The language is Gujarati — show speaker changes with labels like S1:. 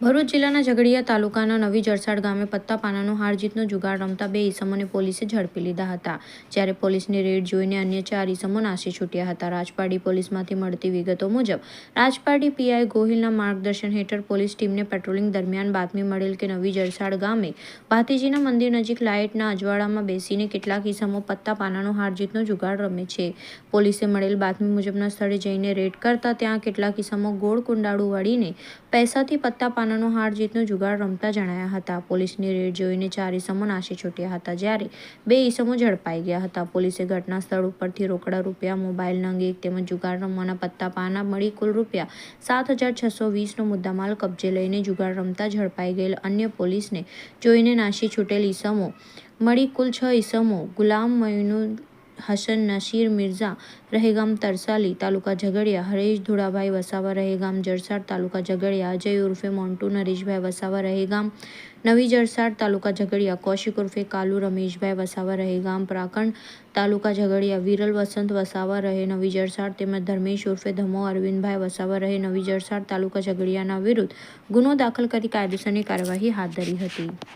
S1: ભરૂચ જિલ્લાના ઝઘડિયા તાલુકાના નવી જરસાડ ગામે પત્તા પાનાનો હાર જીતનો જુગાડ રમતા બે ઈસમોને પોલીસે ઝડપી લીધા હતા. જ્યારે પોલીસની રેડ જોઈને અન્ય ચાર ઈસમો નાસી છૂટ્યા હતા. રાજપાડી પોલીસમાંથી મળતી વિગતો મુજબ, રાજપાડી પીઆઈ ગોહિલના માર્ગદર્શન હેઠળ પોલીસ ટીમને પેટ્રોલિંગ દરમિયાન બાતમી મળેલ કે નવી જરસાડ ગામે ભાતીજીના મંદિર નજીક લાઇટના અજવાળામાં બેસીને કેટલાક ઈસમો પત્તા પાનાનો હાર જીતનો જુગાડ રમે છે. પોલીસે મળેલ બાતમી મુજબના સ્થળે જઈને રેડ કરતા ત્યાં કેટલાક ઈસમો ગોળ કુંડાળું વળીને પૈસાથી પત્તા પાનાનો હાર જીતનો જુગાડ રમતા જણાયા હતા. પોલીસની રેડ જોઈને ચાર ઈસમો નાસી છૂટ્યા હતા. જ્યારે બે ઈસમો ઝડપાઈ ગયા હતા. પોલીસે ઘટના સ્થળ ઉપરથી રોકડા રૂપિયા, મોબાઈલ નંગ તેમજ જુગાડ રમવાના પત્તા પાના મળી કુલ રૂપિયા સાત હજાર છસો વીસનો મુદ્દામાલ કબજે લઈને જુગાડ રમતા ઝડપાઈ ગયેલ અન્ય પોલીસને જોઈને નાસી છૂટેલ ઈસમો મળી કુલ છ ઈસમો ગુલામ મૈનુલ હસન નશીર મિર્ઝા, રહેગામ, તરસાલી તાલુકા ઝઘડિયા, હરેશ ધુળાભાઈ વસાવા, રહેગામ જરસાડ તાલુકા ઝઘડિયા, અજય ઉર્ફે મોન્ટુ, નરેશભાઈ વસાવા, રહેગામ, નવી જરસાડ તાલુકા ઝઘડિયા, કૌશિક ઉર્ફે કાલુ, રમેશભાઈ વસાવા, રહેગામ પ્રાકણ તાલુકા ઝઘડિયા, વિરલ વસંત વસાવા, રહે નવી જરસાડ તેમજ ધર્મેશ ઉર્ફે ધમો, અરવિંદભાઈ વસાવા, રહે નવી જરસાડ તાલુકા ઝઘડિયાના વિરુદ્ધ ગુનો દાખલ કરી કાયદેસરની કાર્યવાહી હાથ ધરી હતી.